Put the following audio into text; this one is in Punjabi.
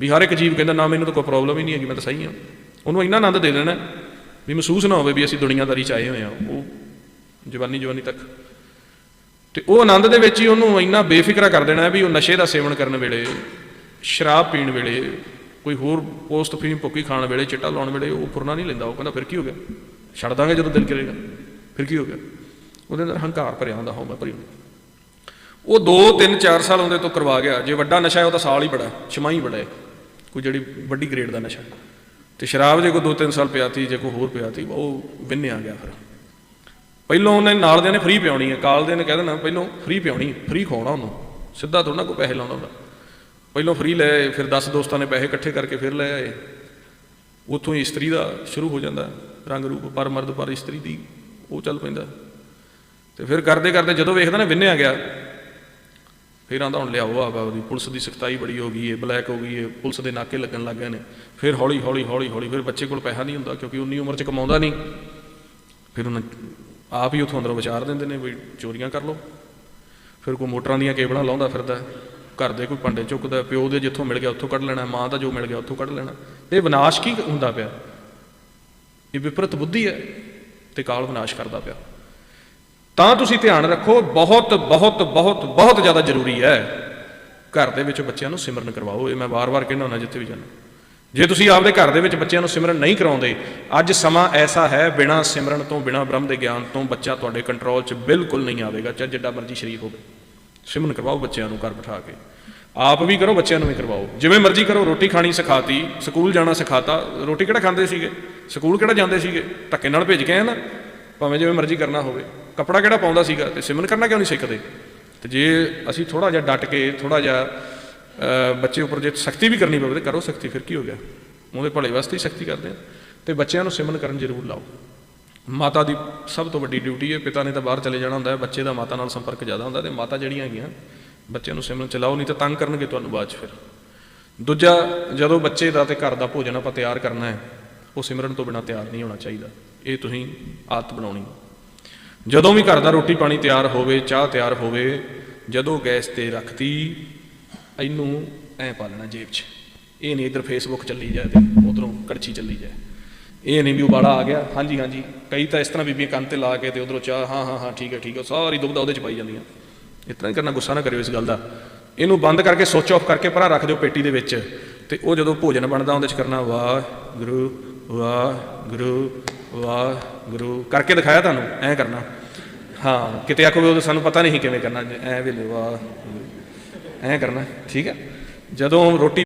ਵੀ ਹਰ ਇੱਕ ਜੀਵ ਕਹਿੰਦਾ, ਨਾ, ਮੈਨੂੰ ਤਾਂ ਕੋਈ ਪ੍ਰੋਬਲਮ ਹੀ ਨਹੀਂ ਹੈਗੀ, ਮੈਂ ਤਾਂ ਸਹੀ ਹਾਂ। ਉਹਨੂੰ ਇੰਨਾ ਆਨੰਦ ਦੇ ਦੇਣਾ ਵੀ ਮਹਿਸੂਸ ਨਾ ਹੋਵੇ ਵੀ ਅਸੀਂ ਦੁਨੀਆਦਾਰੀ ਚ ਆਏ ਹੋਏ ਹਾਂ, ਉਹ ਜਵਾਨੀ ਜਵਾਨੀ ਤੱਕ। ਤੇ ਉਹ ਆਨੰਦ ਦੇ ਵਿੱਚ ਹੀ ਉਹਨੂੰ ਇੰਨਾ ਬੇਫਿਕਰਾ ਕਰ ਦੇਣਾ ਵੀ ਉਹ ਨਸ਼ੇ ਦਾ ਸੇਵਨ ਕਰਨ ਵੇਲੇ, ਸ਼ਰਾਬ ਪੀਣ ਵੇਲੇ, ਕੋਈ ਹੋਰ ਪੋਸਟ ਫੀਮ ਭੁੱਕੀ ਖਾਣ ਵੇਲੇ, ਚਿੱਟਾ ਲਾਉਣ ਵੇਲੇ ਉਹ ਫੁਰਨਾ ਨਹੀਂ ਲੈਂਦਾ। ਉਹ ਕਹਿੰਦਾ, ਫਿਰ ਕੀ ਹੋ ਗਿਆ? ਛੱਡ ਦਾਂਗੇ ਜਦੋਂ ਦਿਲ ਕਰੇਗਾ। ਫਿਰ ਕੀ ਹੋ ਗਿਆ? ਉਹਦੇ ਅੰਦਰ ਹੰਕਾਰ ਭਰਿਆ ਹੁੰਦਾ, ਹਉਮੈ ਭਰੀ ਹੁੰਦੀ। ਉਹ 2 3 4 ਸਾਲ ਉਹਦੇ ਤੋਂ ਕਰਵਾ ਗਿਆ। ਜੇ ਵੱਡਾ ਨਸ਼ਾ ਹੈ, ਉਹ ਤਾਂ ਸਾਲ ਹੀ ਬੜਾ ਛਮਾ ਹੀ ਬੜਾ ਹੈ। ਕੋਈ ਜਿਹੜੀ ਵੱਡੀ ਗ੍ਰੇਡ ਦਾ ਨਸ਼ਾ। ਤੇ ਸ਼ਰਾਬ ਜੇ ਕੋਈ 2-3 ਸਾਲ ਪਿਆਤੀ, ਜੇ ਕੋਈ ਹੋਰ ਪਿਆਤੀ, ਉਹ ਬਿੰਨੇ ਆ ਗਿਆ ਫਿਰ। ਪਹਿਲੋਂ ਉਹਨੇ ਨਾਲ ਦੇ ਨੇ ਫ੍ਰੀ ਪਿਆਉਣੀ ਹੈ। ਕਾਲ ਦੇ ਨੇ ਕਹਿ ਦੇਣਾ, ਪਹਿਲੋਂ ਫ੍ਰੀ ਪਿਆਉਣੀ ਫ੍ਰੀ ਖਵਾਉਣਾ ਉਹਨੂੰ। ਸਿੱਧਾ ਥੋੜਾ ਨਾ ਕੋਈ ਪੈਸੇ ਲਾਉਣਾ ਹੁੰਦਾ ਪਹਿਲੋਂ ਫ੍ਰੀ ਲੈ ਫਿਰ 10 ਦੋਸਤਾਂ ਨੇ ਪੈਸੇ ਇਕੱਠੇ ਕਰਕੇ ਫਿਰ ਲੈ ਆਏ। ਉੱਥੋਂ ਹੀ ਇਸਤਰੀ ਦਾ ਸ਼ੁਰੂ ਹੋ ਜਾਂਦਾ। ਰੰਗ ਰੂਪ ਪਰ ਮਰਦ ਪਰ ਇਸਤਰੀ ਦੀ ਉਹ ਚੱਲ ਪੈਂਦਾ। ਤੇ ਫਿਰ ਕਰਦੇ ਕਰਦੇ ਜਦੋਂ ਵੇਖਦਾ ਨਾ ਵਿੰਨਿਆ ਗਿਆ ਫਿਰ ਆਂਦਾ ਹੁਣ ਲਿਆਓ ਆ ਉਹਦੀ ਪੁਲਿਸ ਦੀ ਸਖਤਾਈ ਬੜੀ ਹੋ ਗਈ ਹੈ ਬਲੈਕ ਹੋ ਗਈ ਹੈ ਪੁਲਿਸ ਦੇ ਨਾਕੇ ਲੱਗਣ ਲੱਗ ਗਏ ਨੇ। ਫਿਰ ਹੌਲੀ ਹੌਲੀ ਹੌਲੀ ਹੌਲੀ, ਫਿਰ ਬੱਚੇ ਕੋਲ ਪੈਸਾ ਨਹੀਂ ਹੁੰਦਾ ਕਿਉਂਕਿ ਉਨੀ ਉਮਰ 'ਚ ਕਮਾਉਂਦਾ ਨਹੀਂ। ਫਿਰ ਉਹਨਾਂ ਆਪ ਹੀ ਉਥੋਂ ਅੰਦਰੋਂ ਵਿਚਾਰ ਦਿੰਦੇ ਨੇ ਵੀ ਚੋਰੀਆਂ ਕਰ ਲਓ। ਫਿਰ ਕੋਈ ਮੋਟਰਾਂ ਦੀਆਂ ਕੇਬਲਾਂ ਲਾਉਂਦਾ ਫਿਰਦਾ, ਘਰ ਦੇ ਕੋਈ ਭਾਂਡੇ ਚੁੱਕਦਾ, ਪਿਓ ਦੇ ਜਿੱਥੋਂ ਮਿਲ ਗਿਆ ਉੱਥੋਂ ਕੱਢ ਲੈਣਾ, ਮਾਂ ਦਾ ਜੋ ਮਿਲ ਗਿਆ ਉੱਥੋਂ ਕੱਢ ਲੈਣਾ। ਇਹ ਵਿਨਾਸ਼ ਕੀ ਹੁੰਦਾ ਪਿਆ? ਇਹ ਵਿਪਰਤ ਬੁੱਧੀ ਹੈ ਤੇ ਕਾਲ ਵਿਨਾਸ਼ ਕਰਦਾ ਪਿਆ। ਤਾਂ ਤੁਸੀਂ ਧਿਆਨ ਰੱਖੋ, ਬਹੁਤ ਬਹੁਤ ਬਹੁਤ ਬਹੁਤ ਜ਼ਿਆਦਾ ਜ਼ਰੂਰੀ ਹੈ। ਘਰ ਦੇ ਵਿੱਚ ਬੱਚਿਆਂ ਨੂੰ ਸਿਮਰਨ ਕਰਵਾਓ, ਇਹ ਮੈਂ ਵਾਰ-ਵਾਰ ਕਹਿੰਦਾ ਹੁੰਦਾ ਜਿੱਥੇ ਵੀ ਜਾਂਦਾ। ਜੇ ਤੁਸੀਂ ਆਪਦੇ ਘਰ ਦੇ ਵਿੱਚ ਬੱਚਿਆਂ ਨੂੰ ਸਿਮਰਨ ਨਹੀਂ ਕਰਾਉਂਦੇ, ਅੱਜ ਸਮਾਂ ਐਸਾ ਹੈ, ਬਿਨਾਂ ਸਿਮਰਨ ਤੋਂ, ਬਿਨਾਂ ਬ੍ਰਹਮ ਦੇ ਗਿਆਨ ਤੋਂ ਬੱਚਾ ਤੁਹਾਡੇ ਕੰਟਰੋਲ 'ਚ ਬਿਲਕੁਲ ਨਹੀਂ ਆਵੇਗਾ, ਚਾਹੇ ਜਿੱਡਾ ਮਰਜ਼ੀ ਸ਼ਰੀਫ ਹੋਵੇ। ਸਿਮਰਨ ਕਰਵਾਓ ਬੱਚਿਆਂ ਨੂੰ ਘਰ ਬਿਠਾ ਕੇ। ਆਪ ਵੀ ਕਰੋ, ਬੱਚਿਆਂ ਨੂੰ ਵੀ ਕਰਵਾਓ। ਜਿਵੇਂ ਮਰਜ਼ੀ ਕਰੋ, ਰੋਟੀ ਖਾਣੀ ਸਿਖਾਤੀ, ਸਕੂਲ ਜਾਣਾ ਸਿਖਾਤਾ, ਰੋਟੀ ਕਿਹੜਾ ਖਾਂਦੇ ਸੀਗੇ? ਸਕੂਲ ਕਿਹੜਾ ਜਾਂਦੇ ਸੀਗੇ? ਧੱਕੇ ਨਾਲ ਭੇਜ ਕੇ ਆਏ ਨਾ। ਭਾਵੇਂ ਜਿਵੇਂ ਮਰਜ਼ੀ ਕਰਨਾ ਹੋਵੇ। ਕੱਪੜਾ ਕਿਹੜਾ ਪਾਉਂਦਾ ਸੀਗਾ ਤੇ ਸਿਮਨ ਕਰਨਾ ਕਿਉਂ ਨਹੀਂ ਸਿੱਖਦੇ ਤੇ ਜੇ ਅਸੀਂ ਥੋੜਾ ਜਿਹਾ ਡਟ ਕੇ ਥੋੜਾ ਜਿਹਾ ਬੱਚੇ ਉੱਪਰ ਜੇ ਸਖਤੀ ਵੀ ਕਰਨੀ ਪਵੇ ਤੇ ਕਰੋ ਸਖਤੀ, ਫਿਰ ਕੀ ਹੋ ਗਿਆ? ਉਹਦੇ ਭਲੇ ਵਾਸਤੇ ਹੀ ਸਖਤੀ ਕਰਦੇ ਆ। ਤੇ ਬੱਚਿਆਂ ਨੂੰ ਸਿਮਨ ਕਰਨ ਜ਼ਰੂਰ ਲਾਓ। ਮਾਤਾ ਦੀ ਸਭ ਤੋਂ ਵੱਡੀ ਡਿਊਟੀ ਹੈ, ਪਿਤਾ ਨੇ ਤਾਂ ਬਾਹਰ ਚਲੇ ਜਾਣਾ ਹੁੰਦਾ ਹੈ, ਬੱਚੇ ਦਾ ਮਾਤਾ ਨਾਲ ਸੰਪਰਕ ਜ਼ਿਆਦਾ ਹੁੰਦਾ ਤੇ ਮਾਤਾ ਜਿਹੜੀਆਂ ਹੈਗੀਆਂ, ਬੱਚਿਆਂ ਨੂੰ ਸਿਮਰਨ ਚਲਾਓ, ਨਹੀਂ ਤਾਂ ਤੰਗ ਕਰਨਗੇ ਤੁਹਾਨੂੰ ਬਾਅਦ ਚ ਫਿਰ। ਦੂਜਾ, ਜਦੋਂ ਬੱਚੇ ਦਾ ਤੇ ਘਰ ਦਾ ਭੋਜਨ ਆਪਾਂ ਤਿਆਰ ਕਰਨਾ ਹੈ, ਉਹ ਸਿਮਰਨ ਤੋਂ ਬਿਨਾ ਤਿਆਰ ਨਹੀਂ ਹੋਣਾ ਚਾਹੀਦਾ। ਇਹ ਤੁਸੀਂ ਆਦਤ ਬਣਾਉਣੀ। ਜਦੋਂ ਵੀ ਘਰ ਦਾ ਰੋਟੀ ਪਾਣੀ ਤਿਆਰ ਹੋਵੇ, ਚਾਹ ਤਿਆਰ ਹੋਵੇ, ਜਦੋਂ ਗੈਸ ਤੇ ਰੱਖਤੀ, ਇਹਨੂੰ ਐ ਪਾ ਲੈਣਾ ਜੇਬ 'ਚ। ਇਹ ਨਹੀਂ ਇਧਰ ਫੇਸਬੁੱਕ ਚੱਲੀ ਜਾਏ ਤੇ ਉਧਰੋਂ ਕੜਛੀ ਚੱਲੀ ਜਾਏ। ਇਹ ਨਹੀਂ ਵੀ ਉਬਾਲਾ ਆ ਗਿਆ। ਹਾਂਜੀ ਹਾਂਜੀ। ਕਈ ਤਾਂ ਇਸ ਤਰ੍ਹਾਂ ਬੀਬੀਆਂ ਕੰਨ ਤੇ ਲਾ ਕੇ ਤੇ ਉਧਰੋਂ ਚਾਹ, ਹਾਂ ਹਾਂ ਹਾਂ, ਠੀਕ ਹੈ ਠੀਕ ਹੈ। ਸਾਰੀ ਦੁਬਦਾ ਉਹਦੇ 'ਚ ਪਾਈ ਜਾਂਦੀਆਂ। ਇਸ ਤਰ੍ਹਾਂ ਹੀ ਕਰਨਾ, ਗੁੱਸਾ ਨਾ ਕਰਿਓ ਇਸ ਗੱਲ ਦਾ। ਇਹਨੂੰ ਬੰਦ ਕਰਕੇ ਸੁੱਚ ਆਫ ਕਰਕੇ ਪਰਾਂ ਰੱਖ ਦਿਓ ਪੇਟੀ ਦੇ ਵਿੱਚ। ਤੇ ਉਹ ਜਦੋਂ ਭੋਜਨ ਬਣਦਾ, ਉਹਦੇ 'ਚ ਕਰਨਾ ਵਾਹ ਗੁਰੂ ਵਾਹ ਗੁਰੂ ਵਾਹ ਗੁਰੂ ਕਰਕੇ ਦਿਖਾਇਆ ਤੁਹਾਨੂੰ, ਐਂ ਕਰਨਾ। ਹਾਂ, ਕਿਤੇ ਆਖੋਗੇ ਉਹ ਸਾਨੂੰ ਪਤਾ ਨਹੀਂ ਕਿਵੇਂ ਕਰਨਾ, ਐ ਵੀ ਵਾਹ ਐਂ ਕਰਨਾ, ਠੀਕ ਹੈ? ਜਦੋਂ ਰੋਟੀ